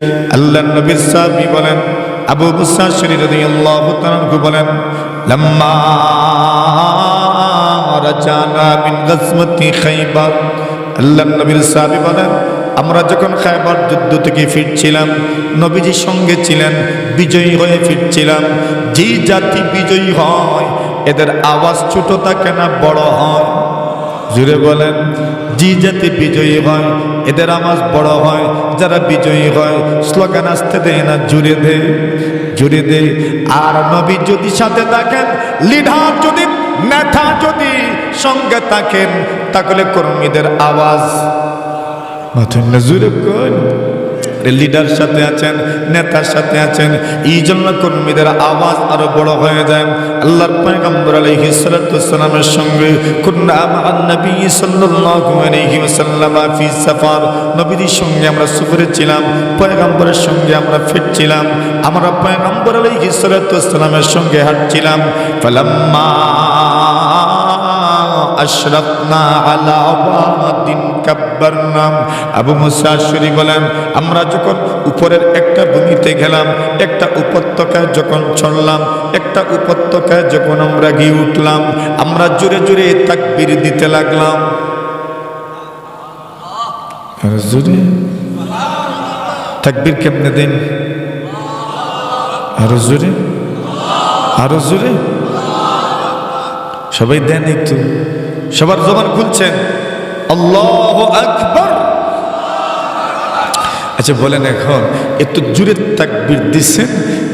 আল্লাহ নবীর সাহাবী বলেন, আবু মুসা শরীর রাদিয়াল্লাহু তাআলা বলেন, লাম্মা রাজানা মিন গাজওয়াতি খাইবার। আল্লাহ নবীর সাহাবী বলেন, আমরা যখন খায়বার যুদ্ধ থেকে ফিরছিলাম নবীজির সঙ্গে ছিলেন, বিজয়ী হয়ে ফিরছিলাম। যে জাতি বিজয়ী হয়, এদের আওয়াজ ছোট থাকে বড় হয়? জুড়ে বলেন যে জাতি বিজয়ী হয় এদের আওয়াজ বড় হয়, যারা বিজয়ী হয়। স্লোগান আসতে দেয় না, জুড়ে দে জুড়ে দে আর নবী যদি সাথে থাকেন, লিডার যদি, নেতা যদি সঙ্গে থাকেন, তাহলে কর্মীদের আওয়াজ। জুড়ে কোন লিডার সাথে আছেন নেতার সাথে আছেন এই জন্য কর্মীদের আওয়াজ আরও বড় হয়ে যায়। আল্লাহর পয়গম্বর আলাইহিস সালাতু ওয়াসসালামের সঙ্গে, কুন্না মা'আন নবী সাল্লাল্লাহু আলাইহি ওয়াসাল্লাম ফি সাফার। নবীর সঙ্গে আমরা সফরে ছিলাম, পয়গম্বরের সঙ্গে আমরা ফিরছিলাম, আমরা পয়গম্বর আলাইহিস সালাতু ওয়াসসালামের সঙ্গে হাঁটছিলাম। ফালাম্মা আশরাফনা আলা ওয়াদিন বলেন, আমরা যখন উপরের একটা গেলাম, একটা যখন একটা যখন আমরা গিয়ে উঠলাম, আমরা জোরে জোরে তাকবীর দিতে লাগলাম। তাকবীর কেমনে দিন? আরও জোরে? আরও সবাই দেন একটু। সবার জবান খুলছেন। আল্লাহ আকবর। আচ্ছা বলেন এখন একটু জুড়ে তাকবীর দিচ্ছেন?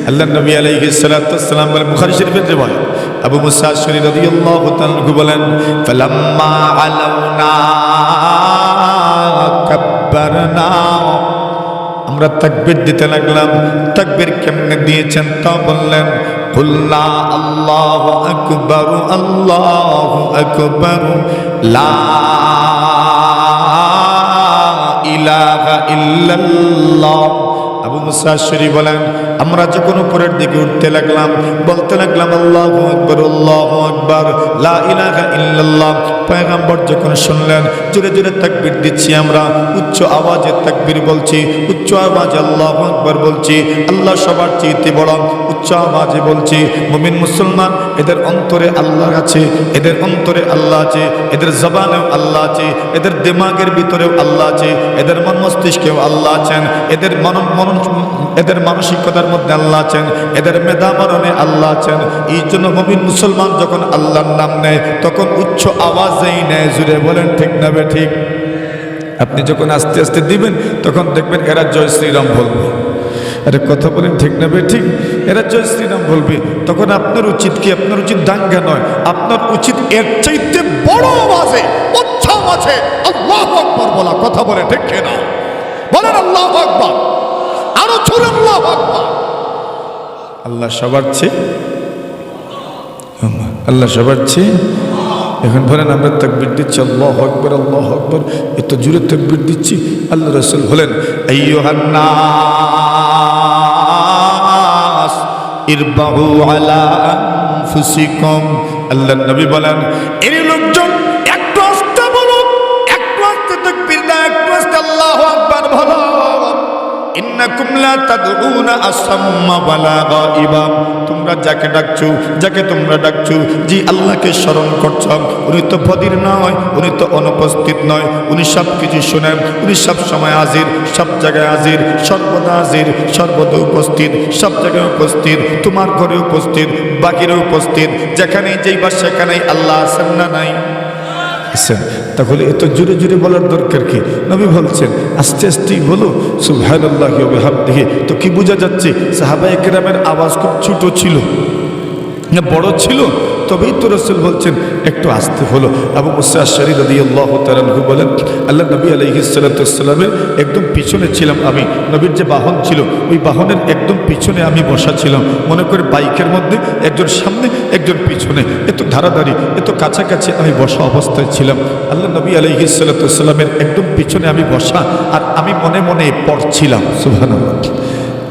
আল্লাহ নবী আলাইহি সালাম বলেন, বুখারী শরীফের রিওয়ায়াত। আবু মুসা শরী রাদিয়াল্লাহু তাআলা বলেন, ফালাম্মা আলাউনা কাব্বারনা। আমরা তাকবীর দিতে লাগলাম। তাকবীর কেমনে দিয়েছেন তা বললেন কুল্লা আল্লাহু আকবার আল্লাহু আকবার লা ইলাহা ইল্লাল্লাহ আবু মুসা শরী বলেন, আমরা যখন উপরের দিকে উঠতে লাগলাম, বলতে লাগলাম, আল্লাহ আকবর আল্লাহ আকবর ইল্লাল্লাহ। পয়গম্বর যখন শুনলেন, জোরে জোরে তাকবির দিচ্ছি আমরা, উচ্চ আওয়াজে তাকবির বলছি, উচ্চ আওয়াজে আল্লাহু আকবার বলছি, আল্লাহ সবার চেয়ে বড় উচ্চ আওয়াজে বলছি, মুমিন মুসলমান এদের অন্তরে আল্লাহ আছে, এদের অন্তরে আল্লাহ আছে, এদের জবানেও আল্লাহ আছে, এদের দিমাগের ভিতরেও আল্লাহ আছে, এদের মন মস্তিষ্কেও আল্লাহ আছেন, এদের মন মন, এদের মানসিকতার মধ্যে আল্লাহ আছেন, এদের মেধা মরণে আল্লাহ আছেন। এই জন্য মমিন মুসলমান যখন আল্লাহর নাম নেয়, তখন উচ্চ আওয়াজেই নেয়, জুড়ে বলেন, ঠিক না বে, ঠিক? আপনি যখন আস্তে আস্তে দিবেন, তখন দেখবেন এরা জয় শ্রীরাম বলবে। আরে কথা বলেন, ঠিক না বে, ঠিক? এরা জয় শ্রীরাম বলবে, তখন আপনার উচিত কি? আপনার উচিত দাঙ্গা নয়। আপনার উচিত এর চাইতে বড় আওয়াজে উচ্চ আওয়াজে আল্লাহ আকবর বলা কথা বলে, ঠিক না? বলেন আল্লাহ আকবর। আরও জোরে আল্লাহ আকবর। আল্লাহ সবার চেয়ে আল্লাহ সবার চেয়ে এখন বলেন, আমরা তাকবির দিচ্ছি, আল্লাহ আকবর আল্লাহ আকবর। এত জুড়ে তাকবির দিচ্ছি, আল্লাহ রসুল বলেন আইয়ুহান্নাস ইরবাহু আলা আনফুসিকুম। আল্লাহর নবী বলেন এই লোকজন ইন্নাকুম লা তাদউনা আসাম্মা ওয়ালা গাইবা। তোমরা যাকে ডাকছো, যাকে তোমরা ডাকছো জি আল্লাহকে স্মরণ করছ, উনি তো বদির নয়, উনি তো অনুপস্থিত নয়, উনি সব কিছু শোনেন, উনি সব সময় হাজির, সব জায়গায় হাজির, সর্বদা হাজির, সর্বদা উপস্থিত, সব জায়গায় উপস্থিত, তোমার ঘরে উপস্থিত, বাকিরে উপস্থিত, যেখানেই যেইবার সেখানেই আল্লাহ আছেন না নাই? আছেন তাহলে এত জোরে জোরে বলার দরকার কি? নবী বলছেন, আস্তে আস্তেই বলো, সুবহানাল্লাহ হাব দেখে তো কি বোঝা যাচ্ছে, সাহাবায়ে কেরামের আওয়াজ খুব ছোট ছিল না, বড় ছিল? তবেই তো রসুল বলছেন, একটু আসতে হলো। আবু মুসা শরীর আল্লাহ তালু বলেন আল্লাহ নবী আলহিসাল্লামের একদম পিছনে ছিলাম আমি। নবীর যে বাহন ছিল, ওই বাহনের একদম পিছনে আমি বসা ছিলাম। মনে করে বাইকের মধ্যে একজন সামনে, একজন পিছনে। এত ধারাধারি, এত কাছাকাছি আমি বসা অবস্থায় ছিলাম। আল্লাহ নবী আলহিসাল্লামের একদম পিছনে আমি বসা, আর আমি মনে মনে পড়ছিলাম। সুহান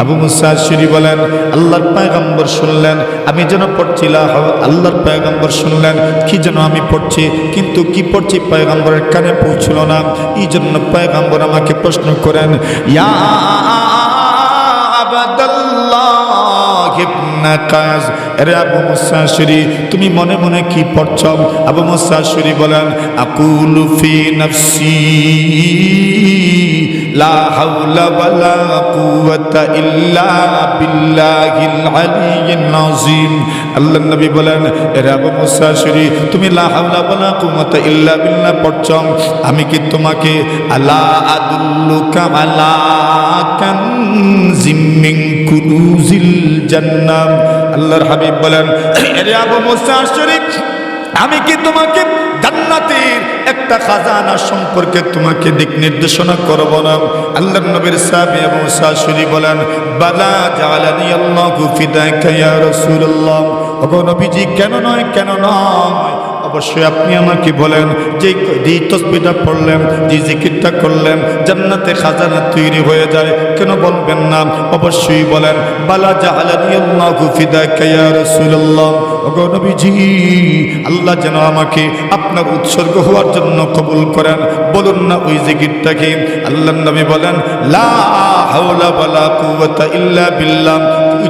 আবু মুসা শিরি বলেন, আল্লাহর পায়গাম্বর শুনলেন, আমি যেন পড়ছি লাহ হাও- আল্লাহর পায়গম্বর শুনলেন, কি যেন আমি পড়ছি? কিন্তু কি পড়ছি পায়গাম্বরের কানে পৌঁছল না। এই জন্য পায়গাম্বর আমাকে প্রশ্ন করেন, ইয়া কাজ আরে আবু মুসাশিরি তুমি মনে মনে কি পড়ছ? আবু মুসাশিরি বলেন, আকুলু ফি নফসি, লা হাওলা ওয়ালা কুওয়াতা ইল্লা বিল্লাহিল আলিয়্যিল আযীম। আল্লাহর নবী বলেন আরে আবু মুসাশিরি তুমি লা হাওলা ওয়ালা কুওয়াতা ইল্লা বিল্লাহ পড়ছ। আমি কি তোমাকে আলা আদুল্লুকা আলা কানজিম মিন কুনুজিল জান্নাম আল্লাহর হাবিব বলেন আমি কি তোমাকে জান্নাতের একটা খাজানা সম্পর্কে তোমাকে দিক নির্দেশনা করব না? আল্লাহর নবীর সাহাবী মুসা শরীফ বলেন, বালা জালানি আল্লাহু ফিদাকা ইয়া রাসূলুল্লাহ। ওগো নবীজি, কেন নয় কেন নয়? অবশ্যই আপনি আমাকে বলেন, যে যে তসবিটা পড়লেন, যে জিকিরটা করলেন, জান্নাতে খাজানা তৈরি হয়ে যায়, কেন বলবেন না? অবশ্যই বলেন, বালা জাহালানি আল্লাহু যেন আমাকে আপনার উৎসর্গ হওয়ার জন্য কবুল করেন। বলুন না ওই জিকিরটাকে। আল্লাহ নবী বলেন, লা হাওলা ওয়ালা কুওয়াতা ইল্লা বিল্লাহ।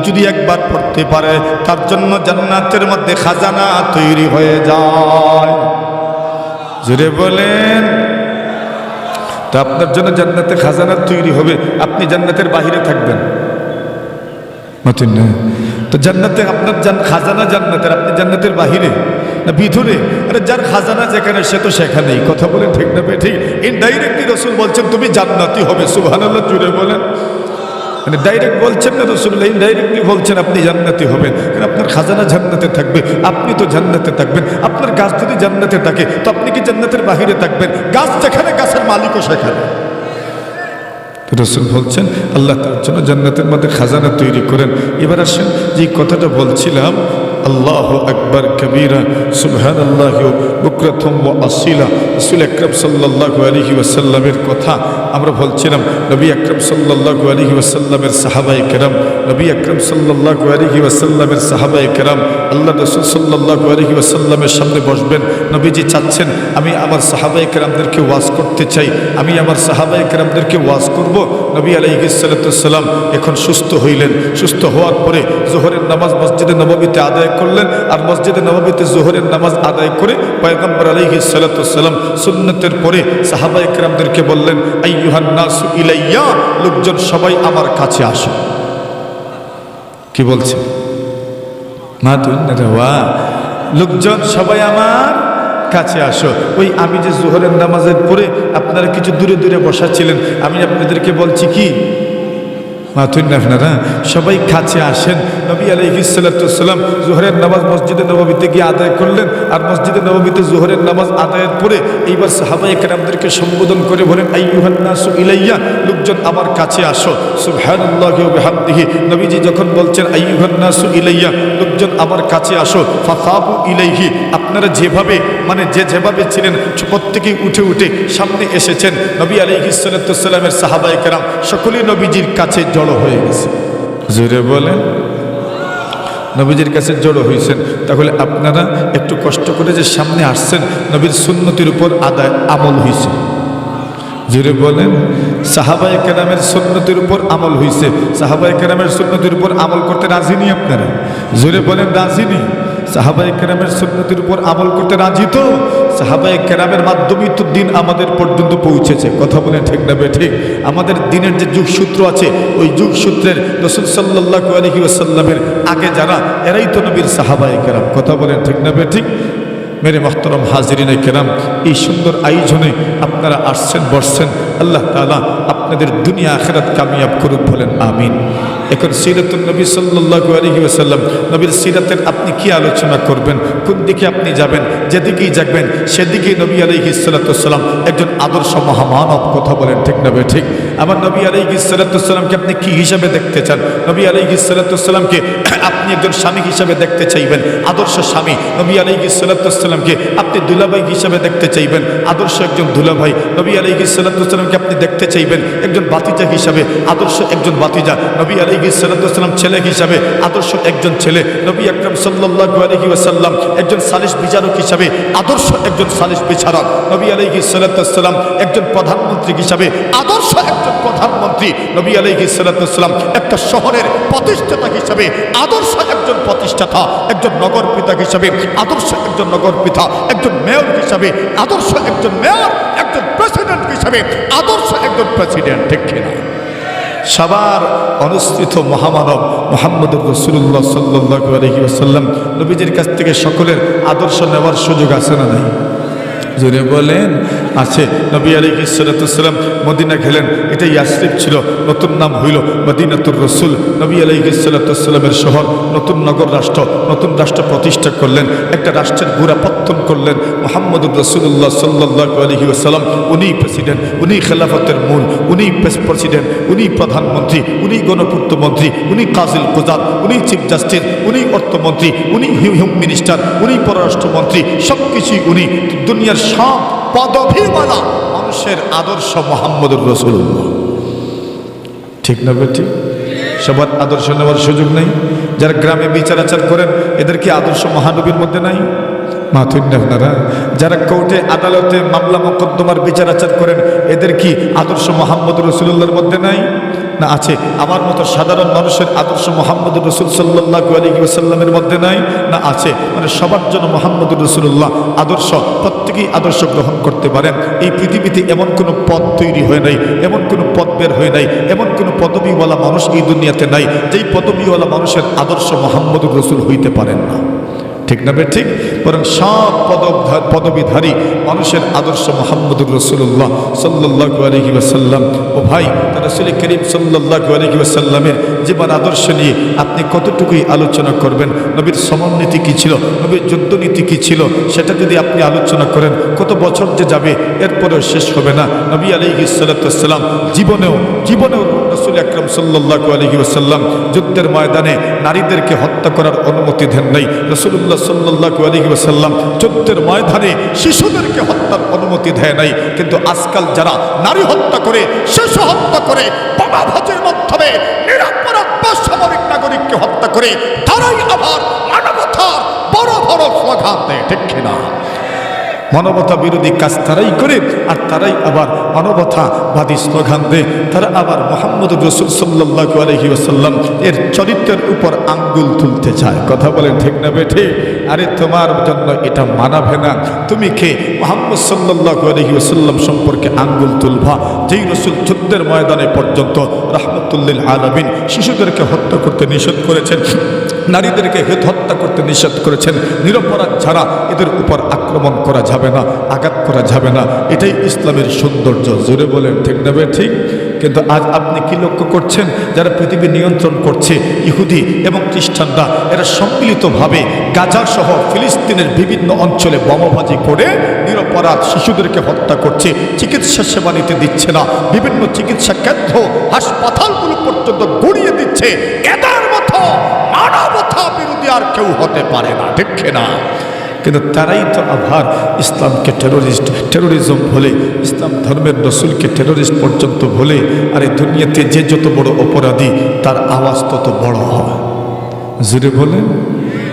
যদি একবার পড়তে পারে, তার জন্য জান্নাতের মধ্যে খাজানা তৈরি হয়ে যায়। জুড়ে বলেন। তো আপনার জন্য জান্নাতে খাজানা তৈরি হবে, আপনি জান্নাতের বাহিরে থাকবেন। মতন তো জান্নাতে আপনার জান, খাজানা জান্নাতের, আপনি জান্নাতের বাহিরে। না ভিতরে? আরে যার খাজানা যেখানে, সে তো সেখানেই। কথা বলেন ঠিক না ঠিক ইনডাইরেক্টলি রসুল বলছেন, তুমি জান্নাতি হবে। সুবহানাল্লাহ জুড়ে বলেন। মানে ডাইরেক্ট বলছেন না রসুল্লাহ ইনডাইরেক্টলি বলছেন, আপনি জান্নাতি হবেন। কারণ আপনার খাজানা জান্নাতে থাকবে, আপনি তো জান্নাতে থাকবেন। আপনার গাছ যদি জান্নাতে থাকে, তো আপনি কি জান্নাতের বাহিরে থাকবেন? গাছ যেখানে, গাছের মালিকও সেখানে। রসুল বলছেন, আল্লাহ তার জন্য জান্নাতের মধ্যে খাজানা তৈরি করেন। এবার আসেন, যে কথাটা বলছিলাম, আল্লাহ আকবর কবিরা সুবহান আল্লাহ বুকরথম আসিলা। রসুল আকরম সাল্লাহ আলহি ওয়াসাল্লামের কথা আমরা বলছিলাম, নবী আকরম সাল্লাহ আলহি ওয়াসাল্লামের সাহাবাই কেরাম, নবী আকরম সাল্লাহ আলহি ওয়াসাল্লামের সাহাবাই কেরাম, আল্লাহ রসুল সাল্লাহ আলহি ওয়াসাল্লামের সামনে বসবেন, নবীজি চাচ্ছেন, আমি আমার সাহাবাই কেরামদেরকে ওয়াজ করতে চাই, আমি আমার সাহাবাই কেরামদেরকে ওয়াজ করব। নবী আলাইহিসাল্লাম এখন সুস্থ হইলেন, সুস্থ হওয়ার পরে জোহরের নামাজ মসজিদে নবমীতে আদায় করলেন, আর মসজিদে নবমীতে জোহরের নামাজ আদায় করে পয়গম্বর আলাইহিসাল্লাম সুন্নতের পরে সাহাবাই কেরামদেরকে বললেন আইয়ুহান নাসু ইলাইয়া, লোকজন সবাই আমার কাছে আসে। কি বলছে? মা ওয়া। লোকজন সবাই আমার কাছে আসো। ওই আমি যে জোহরের নামাজের পরে আপনারা কিছু দূরে দূরে বসা ছিলেন আমি আপনাদেরকে বলছি কি? আপনারা সবাই কাছে আসেন। নবী আলহিসাল্লাম জোহরের নামাজ মসজিদে নবমীতে গিয়ে আদায় করলেন আর মসজিদে নবমীতে জোহরের নামাজ আদায়ের পরে এইবার সাহাবাই কেরামদেরকে সম্বোধন করে বলেন আইয়ুহান্নাসু ইলাইয়া, লোকজন আমার কাছে আসো। সুবহানাল্লাহি ওয়া নবীজি যখন বলছেন আইয়ুহান্নাসু ইলাইয়া, লোকজন আমার কাছে আসো, ফাফাবু ইলাইহি আপনারা যেভাবে মানে যে যেভাবে ছিলেন, প্রত্যেকেই উঠে উঠে সামনে এসেছেন। নবী আলাইহিসাল্লামের সাহাবাই কেরাম সকলেই নবীজির কাছে জড়ো হয়ে গেছে। জোরে বলেন। নবীজির কাছে জড়ো হয়েছেন। তাহলে আপনারা একটু কষ্ট করে যে সামনে আসছেন, নবীর সুন্নতির উপর আদায় আমল হয়েছে। জুড়ে বলেন। সাহাবাই কেরামের সুন্নতির উপর আমল হয়েছে। সাহাবাই কেরামের সুন্নতির উপর আমল করতে রাজি নি আপনারা? জুড়ে বলেন, রাজি সাহাবাই কেরামের সুন্নতির উপর আমল করতে রাজি তো? সাহাবাই কেরামের মাধ্যমেই তো দিন আমাদের পর্যন্ত পৌঁছেছে। কথা বলে ঠিক না ঠিক আমাদের দিনের যে যুগসূত্র আছে, ওই যুগসূত্রের রসুল সাল্লাহ আলহি আসাল্লামের আগে যারা, এরাই তো নবীর সাহাবাই কেরাম। কথা বলেন ঠিক না ঠিক মেরে মহতরম হাজিরিনে কেরাম, এই সুন্দর আয়োজনে আপনারা আসছেন, বসছেন। আল্লাহ তালা আপনাদের দুনিয়া আখেরাত কামিয়াব করুক বলেন, আমিন। এখন সিরাতুল নবী সাল্লাল্লাহু আলাইহি ওয়াসাল্লাম, নবীর সিরাতের আপনি কি আলোচনা করবেন? কোন দিকে আপনি যাবেন? যেদিকেই যাবেন, সেদিকেই নবী আলাইহি সাল্লাম একজন আদর্শ মহামানব কথা বলেন, ঠিক না বে ঠিক। আমার নবী আলাইহি সাল্লামকে আপনি কি হিসাবে দেখতে চান? নবী আলাইহি সাল্লামকে আপনি একজন স্বামী হিসাবে দেখতে চাইবেন? আদর্শ স্বামী নবী আলাইহি সাল্লামকে আপনি দুলাভাই হিসাবে দেখতে চাইবেন? আদর্শ একজন দুলাভাই নবী আলাইহি সাল্লামকে আপনি দেখতে চাইবেন একজন বাতিজা হিসাবে, আদর্শ একজন বাতিজা। নবী আলাইহি সাল্লাম ছেলে হিসাবে, আদর্শ একজন ছেলে। নবী আকরম সাল্লাল্লাহু আলাইহি ওয়াসাল্লাম একজন সালিশ বিচারক হিসাবে, আদর্শ একজন সালিশ বিচারক। নবী আলাইহি সাল্লাম একজন প্রধানমন্ত্রী হিসাবে, আদর্শ একজন প্রধানমন্ত্রী। নবী আলাইহি সাল্লাম একটা শহরের প্রতিষ্ঠাতা হিসাবে, আদর্শ একজন প্রতিষ্ঠাতা, একজন নগর পিতা হিসাবে, আদর্শ একজন নগর পিতা, একজন মেয়র হিসাবে, আদর্শ একজন মেয়র প্রেসিডেন্ট হিসাবে আদর্শ একজন প্রেসিডেন্ট ঠিক কিনা সবার অনুষ্ঠিত মহামানব মোহাম্মদুর রসুল্লাহ সাল্লাহ আলহি আসাল্লাম নবীজির কাছ থেকে সকলের আদর্শ নেওয়ার সুযোগ আছে না নাই? জুড়ে বলেন। আছে, নবী আলী সালাম মদিনা গেলেন এটা ইয়াসরিফ ছিল, নতুন নাম হইল মদিনাতুর রসুল। নবী আলী সালাতামের শহর নতুন নগর রাষ্ট্র, নতুন রাষ্ট্র প্রতিষ্ঠা করলেন, একটা রাষ্ট্রের গুড়া পত্তন করলেন মোহাম্মদুর রসুল্লাহ সাল্লাহ আলহি আসাল্লাম উনি প্রেসিডেন্ট, উনি খেলাফতের মূল, উনি প্রেসিডেন্ট, উনি প্রধানমন্ত্রী, উনি গণপূর্ত মন্ত্রী, উনি কাজিল কোজাদ উনি চিফ জাস্টিস, উনি অর্থমন্ত্রী, উনি হোম মিনিস্টার, উনি পররাষ্ট্রমন্ত্রী সব কিছুই উনি। দুনিয়ার সব পদভিওয়ালা মানুষের আদর্শ মোহাম্মদুর রসুল্লাহ ঠিক না বেটি? সবার আদর্শ নেওয়ার সুযোগ নেই। যারা গ্রামে বিচার আচার করেন, এদের কি আদর্শ মহানবীর মধ্যে নাই? মাথুন আপনারা যারা কোর্টে আদালতে মামলা মোকদ্দমার বিচার আচার করেন, এদের কি আদর্শ মোহাম্মদ রসুল্লাহর মধ্যে নাই? না আছে। আমার মতো সাধারণ মানুষের আদর্শ মোহাম্মদ রসুল সাল্লাহ আলী সাল্লামের মধ্যে নাই? না আছে। মানে সবার জন্য মোহাম্মদ রসুল্লাহ আদর্শ, প্রত্যেকেই আদর্শ গ্রহণ করতে পারেন। এই পৃথিবীতে এমন কোনো পদ তৈরি হয়ে নাই, এমন কোনো পদ বের হয়ে নাই, এমন কোনো পদবীওয়ালা মানুষ এই দুনিয়াতে নাই, যেই পদবীওয়ালা মানুষের আদর্শ মোহাম্মদ রসুল হইতে পারেন না। ঠিক না ঠিক বরং সব পদব পদবিধারী মানুষের আদর্শ মোহাম্মদুর রসুল্লাহ সাল্লাহ আলহিবাসাল্লাম ও ভাই, তারা রসুল করিম সাল্লাহ আলহি ওয়াসাল্লামের জীবন আদর্শ নিয়ে আপনি কতটুকুই আলোচনা করবেন? নবীর সমন্বীতি কী ছিল? নবীর যুদ্ধনীতি কী ছিল? সেটা যদি আপনি আলোচনা করেন, কত বছর যে যাবে, এরপরেও শেষ হবে না। নবী আলহি সাল্লাম জীবনেও জীবনেও রসুল আকরম সাল্লাহ আলহি ওয়াসাল্লাম যুদ্ধের ময়দানে নারীদেরকে হত্যা করার অনুমতি দেন নাই। রসুল্লাহ সাল্লাহ আলী ওসাল্লাম যুদ্ধের ময়দানে শিশুদেরকে হত্যার অনুমতি দেয় নাই। কিন্তু আজকাল যারা নারী হত্যা করে, শিশু হত্যা করে বোমাভাজের মাধ্যমে নিরাপরাধ বেসামরিক নাগরিককে হত্যা করে তারাই আবার মানবতার বড় বড় স্লোগান দেয় ঠিক কিনা? মানবতা বিরোধী কাজ তারাই করে, আর তারাই আবার মানবতাবাদী স্লোগান দেয়। তারা আবার মোহাম্মদ রসুল সাল্লাহ আলহি আসাল্লাম এর চরিত্রের উপর আঙ্গুল তুলতে চায়। কথা বলেন ঠিক না বেঠে? আরে তোমার জন্য এটা মানাবে না। তুমি কে? মোহাম্মদ সাল্লাহ আলহি আসাল্লাম সম্পর্কে আঙ্গুল তুলবা। যেই রসুল যুদ্ধের ময়দানে পর্যন্ত রহমতুল্লিল আলমিন শিশুদেরকে হত্যা করতে নিষেধ করেছেন, নারীদেরকে হেত হত্যা করতে নিষেধ করেছেন, নিরপরাধ ছাড়া এদের উপর আক্রমণ করা যাবে না, আঘাত করা যাবে না। এটাই ইসলামের সৌন্দর্য। জোরে বলেন, ঠিক নেবে ঠিক? কিন্তু আজ আপনি কি লক্ষ্য করছেন? যারা পৃথিবী নিয়ন্ত্রণ করছে, ইহুদি এবং খ্রিস্টানরা, এরা সম্মিলিতভাবে গাজা সহ ফিলিস্তিনের বিভিন্ন অঞ্চলে বোমাবাজি করে নিরপরাধ শিশুদেরকে হত্যা করছে, চিকিৎসা সেবা নিতে দিচ্ছে না, বিভিন্ন চিকিৎসা কেন্দ্র, হাসপাতালগুলো পর্যন্ত গড়িয়ে দিচ্ছে। এদের মতো মানবতা বিরোধী আর কেউ হতে পারে না, ঠিক না কিন্তু তারাই তো আবার ইসলামকে টেরোরিস্ট টেরোরিজম বলে, ইসলাম ধর্মের রসুলকে টেরোরিস্ট পর্যন্ত বলে, আর এই দুনিয়াতে যে যত বড় অপরাধী, তার আওয়াজ তত বড় হয়। জুড়ে বলেন।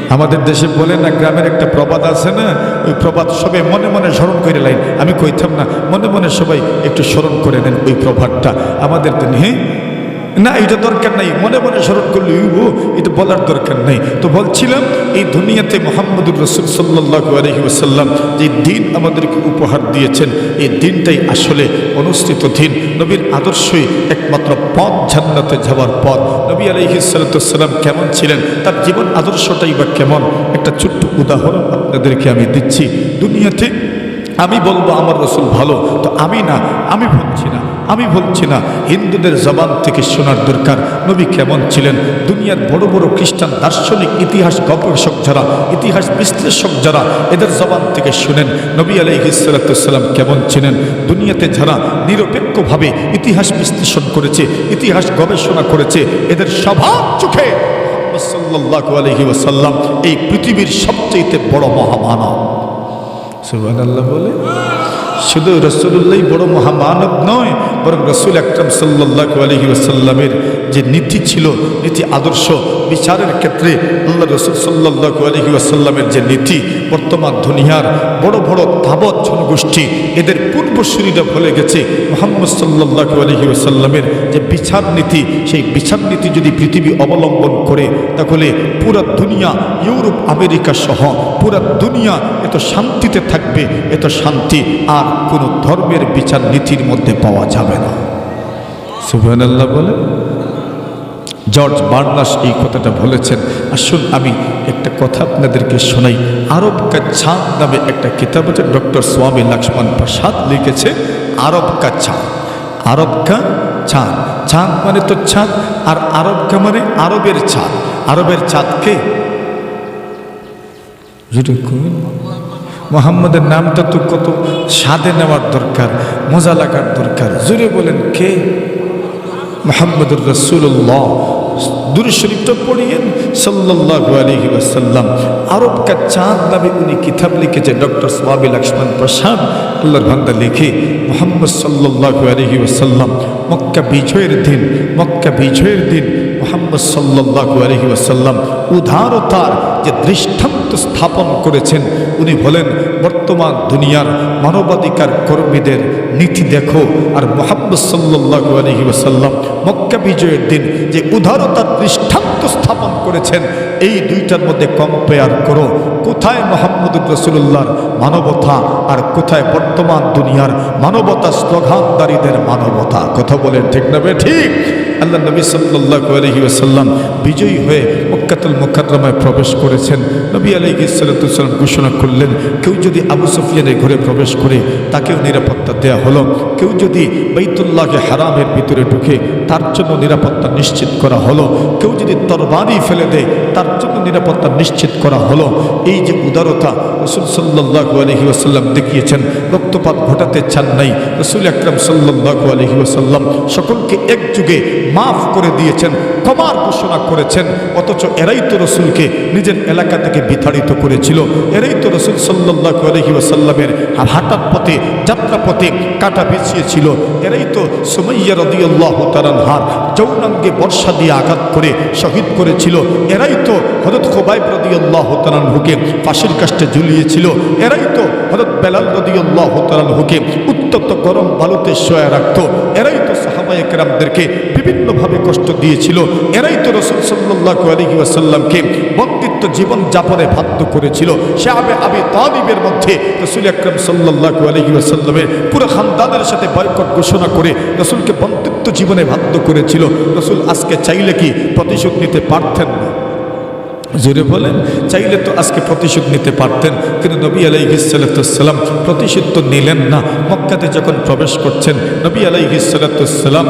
আমাদের দেশে বলে না, গ্রামের একটা প্রবাদ আছে না? ওই প্রবাদ সবাই মনে মনে স্মরণ করে লাইন। আমি কইতাম না, মনে মনে সবাই একটু স্মরণ করে নেন ওই প্রভাবটা আমাদের দিন হ্যাঁ না, এটা দরকার নাই। মনে মনে স্মরণ করলে ও এটা বলার দরকার নেই। তো বলছিলাম, এই দুনিয়াতে মোহাম্মদুর রসুল সাল্লাহ আলহি ওসাল্লাম যে দিন আমাদেরকে উপহার দিয়েছেন, এই দিনটাই আসলে অনুষ্ঠিত দিন। নবীর আদর্শই একমাত্র পথ জান্নাতে যাওয়ার পথ। নবী আলহি সাল্লাম কেমন ছিলেন, তার জীবন আদর্শটাই বা কেমন? একটা ছোট্ট উদাহরণ আপনাদেরকে আমি দিচ্ছি। দুনিয়াতে আমি বলব, আমার রসুল ভালো। তো আমি না, আমি বলছি আমি বলছি না, হিন্দুদের জবান থেকে শোনার দরকার। নবী কেমন ছিলেন? দুনিয়ার বড় বড় খ্রিস্টান দার্শনিক, ইতিহাস গবেষক যারা, ইতিহাস বিশ্লেষক যারা, এদের জবান থেকে শুনেন, নবী আলাইহিসাল্লাম কেমন ছিলেন? দুনিয়াতে যারা নিরপেক্ষভাবে ইতিহাস বিশ্লেষণ করেছে, ইতিহাস গবেষণা করেছে, এদের সবার চোখে সাল্লাহ আলহি ওসাল্লাম এই পৃথিবীর সবচেয়ে বড় মহামানব। বলে? শুধু রসুল্লাহ বড় মহামানব নয়, বরং রসুল আকরম সাল্লাহ আলহি ওসাল্লামের যে নীতি ছিল, নীতি আদর্শ বিচারের ক্ষেত্রে আল্লাহ রসুল সাল্লাহ আলহি ওসাল্লামের যে নীতি, বর্তমান দুনিয়ার বড় বড় ধাবত জনগোষ্ঠী এদের পূর্বসূরীরা ভুলে গেছে, মোহাম্মদ সাল্লাহ আলহি ওসাল্লামের যে বিচার নীতি, সেই বিচার নীতি যদি পৃথিবী অবলম্বন করে, তাহলে পুরো দুনিয়া ইউরোপ, আমেরিকা সহ পুরো দুনিয়া এত শান্তিতে থাকবে, এত শান্তি আর কোনো ধর্মের বিচার নীতির মধ্যে পাওয়া যাবে না। সুবহান আল্লাহ বলে? জর্জ বার্নাস এই কথাটা বলেছেন। আসুন আমি একটা কথা আপনাদেরকে শোনাই। আরব কা চাঁদ নামে একটা কিতাব আছে, ডক্টর স্বামী লক্ষ্মণ প্রসাদ লিখেছে, আরব কা চাঁদ আরব কা চাঁদ চাঁদ মানে তো চাঁদ আর আরব কা মানে আরবের চাঁদ আরবের যেরকম মোহাম্মদের নামটা তো কত স্বাদে নেওয়ার দরকার, মজা লাগার দরকার। জুড়ে বলেন কে? মোহাম্মদুর রসুল্লাহ দূর শরীফটা পড়িয়েন সাল্লাহ আলহি ওয়াসাল্লাম। আরব কা চাঁদ নামে উনি কিতাব লিখেছে, ডক্টর স্বামী লক্ষ্মণ প্রসাদ। আল্লাহর ভান্দা লিখে, মোহাম্মদ সাল্লাহ আলহি ওয়াসাল্লাম, মক্কা বিজয়ের দিন, মক্কা বিজয়ের দিন, মোহাম্মদ সাল্লাহ আলহি ওয়াসাল্লাম, উদারতার যে দৃষ্টান্ত স্থাপন করেছেন। উনি বলেন বর্তমান দুনিয়ার মানবাধিকার কর্মীদের নীতি দেখো। আর মোহাম্মদ সাল্লাহ আলহি ওয়াসাল্লাম মক্কা বিজয়ের দিন যে উদারতার দৃষ্টান্ত স্থাপন করেছেন, এই দুইটার মধ্যে কম্পেয়ার করো। কোথায় মোহাম্মদুর রসুল্লাহর মানবতা আর কোথায় বর্তমান দুনিয়ার মানবতা স্লোগানদারীদের মানবতা? কথা বলেন ঠিক না ঠিক। আল্লাহ নবী সাল্লাহ আলহি আসাল্লাম বিজয়ী হয়ে মক্কাতুল মুখাতরমায় প্রবেশ করেছেন। নবী আলহি সাল্লাম ঘোষণা করলেন, কেউ যদি আবু সুফিয়ানের ঘরে প্রবেশ করে তাকেও নিরাপত্তা দেয়া হলো। কেউ যদি বাইতুল্লাহকে হারামের ভিতরে ঢুকে তার জন্য নিরাপত্তা নিশ্চিত করা হলো, কেউ যদি তরবারি ফেলে দেয় তার জন্য নিরাপত্তা নিশ্চিত করা হলো, এই যে উদারতা রসুল সাল্লাহ আলহি আসাল্লাম দেখিয়েছেন, রক্তপাত ঘটাতে চান নাই, রসুল আকরম সাল্লাহ আলহি আসাল্লাম সকলকে এক যুগে মাফ করে দিয়েছেন, ক্ষমার ঘোষণা করেছেন, অথচ এরাই তো রসুলকে নিজের এলাকা থেকে বিতাড়িত করেছিল, এরাই তো রসুল সাল্লাহ আলহি ওসাল্লামের হাঁটার পথে যাত্রা পথে কাটা বিছিয়েছিল এরাই তো সুমাইয়া রদিউল্লাহ তারানহার যৌনাঙ্গে বর্ষা দিয়ে আঘাত করে শহীদ করেছিল। এরাই তো হরত খোবাইব রদিউল্লাহ তারানহুকে ফাঁসির কাষ্টে ঝুলিয়েছিল। এরাই তো হরত বেলাল রদিউল্লাহ তারানহুকে উত্তপ্ত গরম বালুতে শোয়া রাখত। এরাই তো সাহাবাই একরামদেরকে বিভিন্নভাবে কষ্ট দিয়েছিল। এরাই তো রসুল সাল্লাহ আলহি ওয়াসাল্লামকে বন্দিত্ব জীবন যাপনে বাধ্য করেছিল। সে আবে আবি তালিবের মধ্যে রসুল আকরম সাল্লাহ আলহি ওয়াসাল্লামের পুরো খানদানের সাথে বয়কট ঘোষণা করে রসুলকে বন্দিত্ব জীবনে বাধ্য করেছিল। রসুল আজকে চাইলে কি প্রতিশোধ নিতে পারতেন না? জোরে বলেন, চাইলে তো আজকে প্রতিশোধ নিতে পারতেন, কিন্তু নবী আলাইহিসাল্লাম প্রতিশোধ তো নিলেন না। মক্কাতে যখন প্রবেশ করছেন, নবী আলাইহিসাল্লাম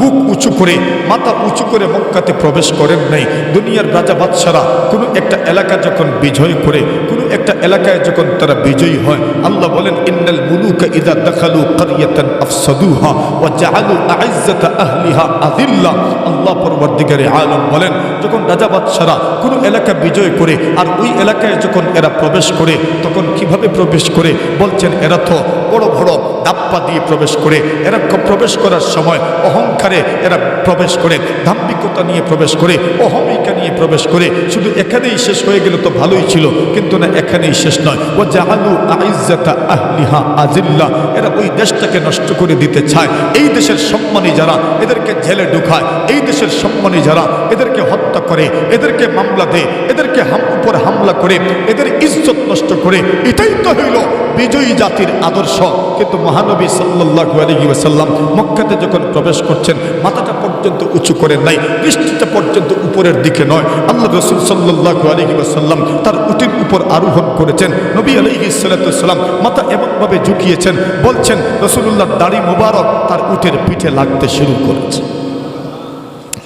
বুক উঁচু করে, মাথা উঁচু করে মক্কাতে প্রবেশ করেন নাই। দুনিয়ার রাজা বাদশারা কোনো একটা এলাকা যখন বিজয় করে, কোনো একটা এলাকায় যখন তারা বিজয়ী হয়, আল্লাহ বলেন, ইন্নাল মুলুকা ইদা দখালু কারিয়াতান আফসাদুহা ওয়া জাআলু আইজ্জাতা আহলিহা আযিল্লা। আল্লাহ পরবর্তীকারে আলম বলেন, যখন রাজা বাদশারা কোনো এলাকা বিজয় করে আর ওই এলাকায় যখন এরা প্রবেশ করে, তখন কীভাবে প্রবেশ করে? বলছেন, এরা তো বড় বড় দাপ্পা দিয়ে প্রবেশ করে এরা প্রবেশ করার সময় অহংকারে এরা প্রবেশ করে, দাম্ভিকতা নিয়ে প্রবেশ করে অহমিকা নিয়ে প্রবেশ করে শুধু এখানেই শেষ হয়ে গেলে তো ভালোই ছিল, কিন্তু না এখানেই শেষ নয়। ও জাহালু আইজাতা আহলিহা আজিল্লা এরা ওই দেশটাকে নষ্ট করে দিতে চায়। এই দেশের সম্মানী যারা, এদেরকে জেলে ঢুকায়। এই দেশের সম্মানী যারা, এদেরকে হত্যা করে, এদেরকে মামলা দেয়, এদেরকে হাম, উপর হামলা করে, এদের ইজ্জত নষ্ট করে। এটাই তো হইল বিজয়ী জাতির আদর্শ। কিন্তু মহানবী সাল্লাল্লাহু আলাইহি ওয়াসাল্লাম মক্কাতে যখন প্রবেশ করছেন, মাথাটা পর্যন্ত উঁচু করে নাই বৃষ্টিটা পর্যন্ত উপরের দিকে নয়। আল্লাহ রসুল সাল্লাহ আলহি সাল্লাম তার উটির উপর আরোহণ করেছেন। নবী আলহি সাল্লাম মাথা এমনভাবে ঝুঁকিয়েছেন, বলছেন রসুল্লাহ দাড়ি মোবারক তার উটের পিঠে লাগতে শুরু করেছে।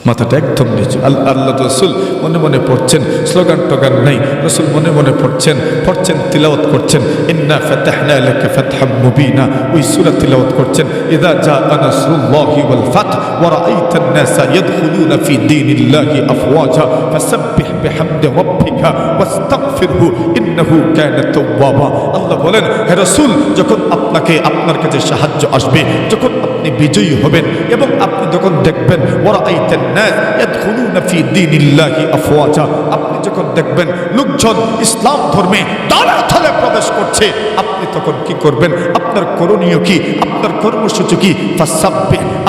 মাথাটা একদম নিচু। আল্লাহ আল্লাহ রসুল মনে মনে পড়ছেন, স্লোগান টোগান নেই, রসুল মনে মনে পড়ছেন পড়ছেন, তিলাওয়াত করছেন। ইন্না ফাতাহনা লাকা ফাতহাম মুবিনা ওই সূরা তিলাওয়াত করছেন। ইদা জা নাসরুল্লাহি ওয়াল ফাত ওয়া রাআইতান নাসা ইয়াদখুলুনা ফি দীনিল্লাহি আফওয়াজা ফাসাব্বিহ বিহামদি রাব্বিকা ওয়াস্তাগফিরহু ইন্নাহু কানা তাওয়াবা আল্লাহ বলেন, হে রাসূল, যখন আপনাকে আপনার কাছে সাহায্য আসবে, যখন আপনি বিজয়ী হবেন এবং আপনি যখন দেখবেন ওরা আইতেন ফি দীনিল্লাহি আফওয়াজা আপনি যখন দেখবেন লোকজন ইসলাম ধর্মে তারা থলে প্রবেশ করছে, আপনি তখন কি করবেন? আপনার করণীয় কি? আপনার কর্মসূচি কি?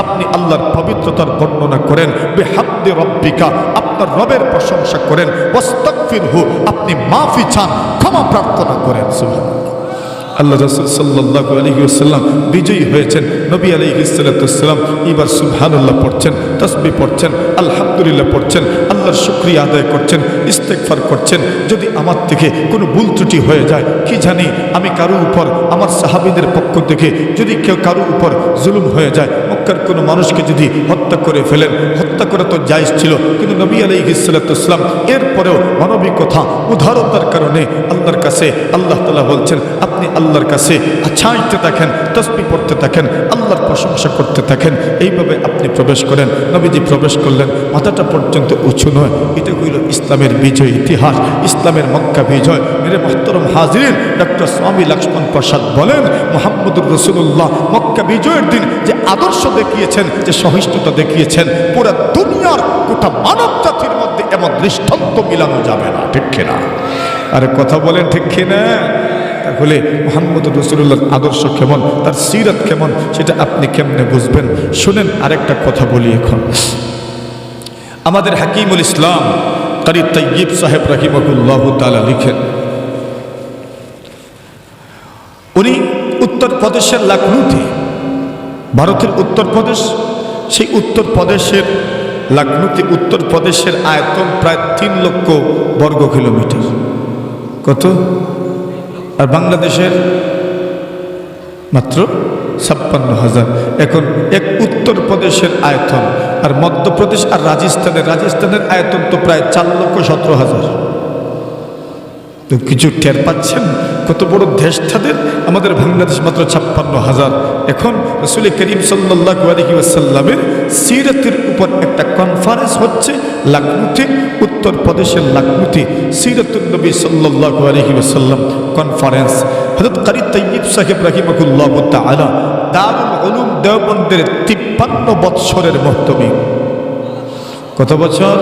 আপনি আল্লাহর পবিত্রতার বর্ণনা করেন বেহাব্দে রব্বিকা, আপনার রবের প্রশংসা করেন, ওয়াস্তাগফিরহু, আপনি মাফি চান, ক্ষমা প্রার্থনা করেন আল্লাহ রসুল সাল্লাহ আলহি আসাল্লাম বিজয়ী হয়েছেন। নবী আলী ইসালাতাম এবার সুবহানাল্লাহ পড়ছেন তসবি পড়ছেন, আলহামদুলিল্লাহ পড়ছেন, আল্লাহর শুক্রিয়া আদায় করছেন ইস্তেকফার করছেন। যদি আমার থেকে কোনো ভুল ত্রুটি হয়ে যায়, কি জানি আমি কারোর উপর, আমার সাহাবিদের পক্ষ থেকে যদি কেউ কারোর উপর জুলুম হয়ে যায়, মক্কার কোনো মানুষকে যদি হত্যা করে ফেলেন, হত্যা করা তো জায়জ ছিল। কিন্তু নবী আলহি সাল্লাম এরপরেও মানবিকতা উদারতার কারণে আল্লাহর কাছে, আল্লাহ তালা বলছেন, আপনি আল্লাহর কাছে ছাইতে থাকেন, তসবি পড়তে থাকেন, আল্লাহর প্রশংসা করতে থাকেন। এইভাবে আপনি প্রবেশ করেন, নবীজি প্রবেশ করলেন, মাথাটা পর্যন্ত উঁচু নয়। এটা হইল ইসলামের বিজয় ইতিহাস, ইসলামের মক্কা বিজয়। মেরে মহতরম হাজির ডক্টর স্বামী লক্ষ্মণ প্রসাদ বলেন মোহাম্মদুর রসুল্লাহ মক্কা বিজয়ের দিন যে আদর্শ দেখিয়েছেন, যে সহিষ্ণুতা দেখিয়েছেন, পুরো দুনিয়ার গোটা মানব জাতির মধ্যে এমন দৃষ্টান্ত মিলানো যাবে না, ঠিক কিনা? আরে কথা বলেন ঠিক কিনা? তাহলে মোহাম্মদ রসুল্লাহর আদর্শ কেমন, তার সিরত কেমন, সেটা আপনি কেমনে বুঝবেন? শুনেন আরেকটা কথা বলি এখন। আমাদের হাকিমুল ইসলাম কারি তৈয়ব সাহেব রাহিমকুল্লাহ তালা লিখেন, উনি উত্তরপ্রদেশের লাকনুতে, ভারতের উত্তরপ্রদেশ, সেই উত্তরপ্রদেশের লাকনুতে উত্তরপ্রদেশের আয়তন প্রায় তিন লক্ষ বর্গ কিলোমিটার। কত? আর বাংলাদেশের মাত্র ছাপ্পান্ন হাজার। এখন এক উত্তরপ্রদেশের আয়তন আর মধ্যপ্রদেশ আর রাজস্থানের রাজস্থানের আয়তন তো প্রায় চার লক্ষ সতেরো হাজার। কিছু টের পাচ্ছেন কত বড় দেশ তাদের আমাদের বাংলাদেশ মাত্র ছাপ্পান্ন হাজার। এখন রসুল করিম সাল্লাহ আলহি আসাল্লামের সিরতের উপর একটা কনফারেন্স হচ্ছে লাকনুতে উত্তরপ্রদেশের লাকনুতে সিরতুল নবী সাল্লাহ আলহি আসাল্লাম কনফারেন্স হজরত কারি তৈব সাহেব রাহিমকুল্লাহ তালা দারুল উলুম দেওবন্দের তিপ্পান্ন বৎসরের মহতমী। কত বছর?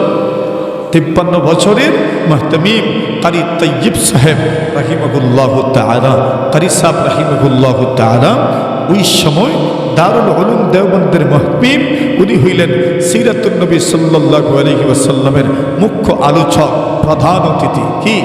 তিপ্পান্ন বছরের মাহতামিম কারি তৈব সাহেব রাহিমগুল্লাহ তালা কারি সাহেব রাহিমগুল্লাহ তালা ওই সময় দারুল উলুম দেওবন্দের মহমিম উনি হইলেন সিরাতুলনবী সাল্লু আলহি আসাল্লামের মুখ্য আলোচক, প্রধান অতিথি। কি?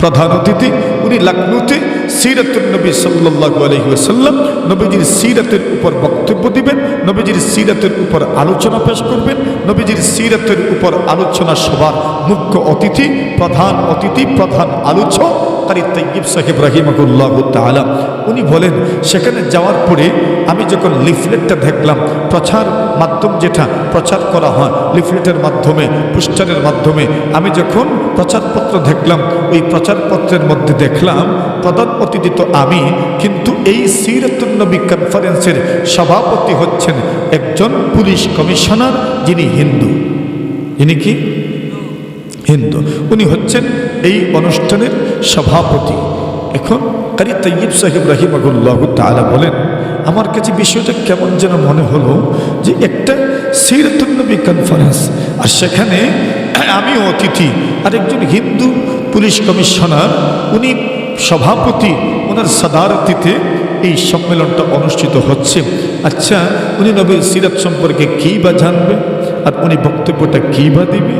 প্রধান অতিথি? উনি লখনৌতে সিরাতুল নবী সাল্লাহ আলহি ওসাল্লাম নবীজির সিরাতের উপর বক্তব্য দিবেন, নবীজির সিরাতের উপর আলোচনা পেশ করবেন, নবীজির সিরাতের উপর আলোচনা সবার মুখ্য অতিথি, প্রধান অতিথি, প্রধান আলোচক কারি তৈব সাহেব রাহিমকুল্লাহ তালা উনি বলেন, সেখানে যাওয়ার পরে আমি যখন লিফলেটটা দেখলাম, প্রচার মাধ্যম যেটা, প্রচার করা হয় লিফলেটের মাধ্যমে, পোস্টারের মাধ্যমে, আমি যখন প্রচারপত্র দেখলাম, ওই প্রচারপত্রের মধ্যে দেখলাম প্রধান অতিথি তো আমি, কিন্তু এই সিরতুন্নবী কনফারেন্সের সভাপতি হচ্ছেন একজন পুলিশ কমিশনার, যিনি হিন্দু। ইনি কি? হিন্দু। উনি হচ্ছেন এই অনুষ্ঠানের সভাপতি। এখন কারি তৈব সাহেব রাহিমাগুল্লাহ তালা বলেন, আমার কাছে বিষয়টা কেমন যেন মনে হলো যে একটা সিরতুন্নবী কনফারেন্স আর সেখানে আমি অতিথি আর একজন হিন্দু পুলিশ কমিশনার, উনি সভাপতি, ওনার সাদারতিতে এই সম্মেলনটা অনুষ্ঠিত হচ্ছে। আচ্ছা উনি নবীর সিরাত সম্পর্কে কী বা জানবে? আর উনি বক্তব্যটা কী বা দিবে?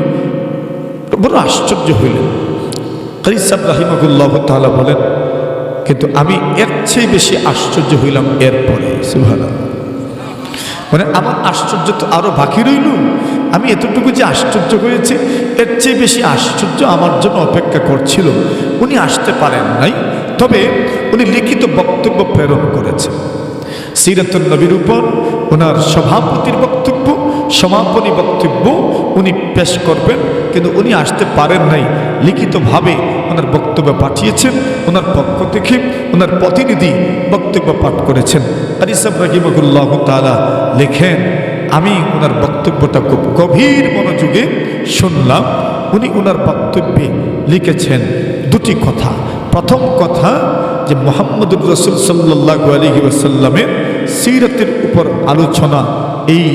বড় আশ্চর্য হইলেন। কারিসাব রাহিমাগুল্লাহ তালা বলেন, কিন্তু আমি এর চেয়ে বেশি আশ্চর্য হইলাম এরপরে। সুভালা মানে আমার আশ্চর্য তো আরও বাকি রইল। আমি এতটুকু যে আশ্চর্য হয়েছে, এর চেয়ে বেশি আশ্চর্য আমার জন্য অপেক্ষা করছিল। উনি আসতে পারেন নাই, তবে উনি লিখিত বক্তব্য প্রেরণ করেছেন। সিরাতুল নবীর উপর ওনার সভাপতির বক্তব্য, সমাপনী বক্তব্য উনি পেশ করবেন, কিন্তু উনি আসতে পারেন নাই। লিখিতভাবে ওনার বক্তব্য পাঠিয়েছেন, ওনার পক্ষ থেকে ওনার প্রতিনিধি বক্তব্য পাঠ করেছেন। আরিসাব রাহিমগুল্লাহ তালা লেখেন, আমি ওনার বক্তব্যটা খুব গভীর মনোযোগে শুনলাম। উনি ওনার বক্তব্যে লিখেছেন দুটি কথা। প্রথম কথা, যে মোহাম্মদুর রসুল সাল্লাহ আলহি ওসাল্লামের সিরতের উপর আলোচনা, এই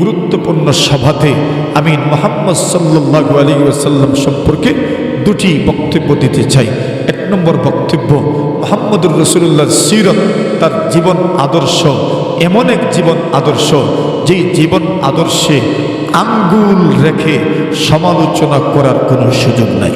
গুরুত্বপূর্ণ সভাতে আমি মোহাম্মদ সাল্লাহ আলী ওসাল্লাম সম্পর্কে দুটি বক্তব্য দিতে চাই। এক নম্বর বক্তব্য, মোহাম্মদুর রসুল্লাহ সিরত, তার জীবন আদর্শ। এমন এক জীবন আদর্শ যে জীবন আদর্শে আঙ্গুল রেখে সমালোচনা করার কোনো সুযোগ নাই।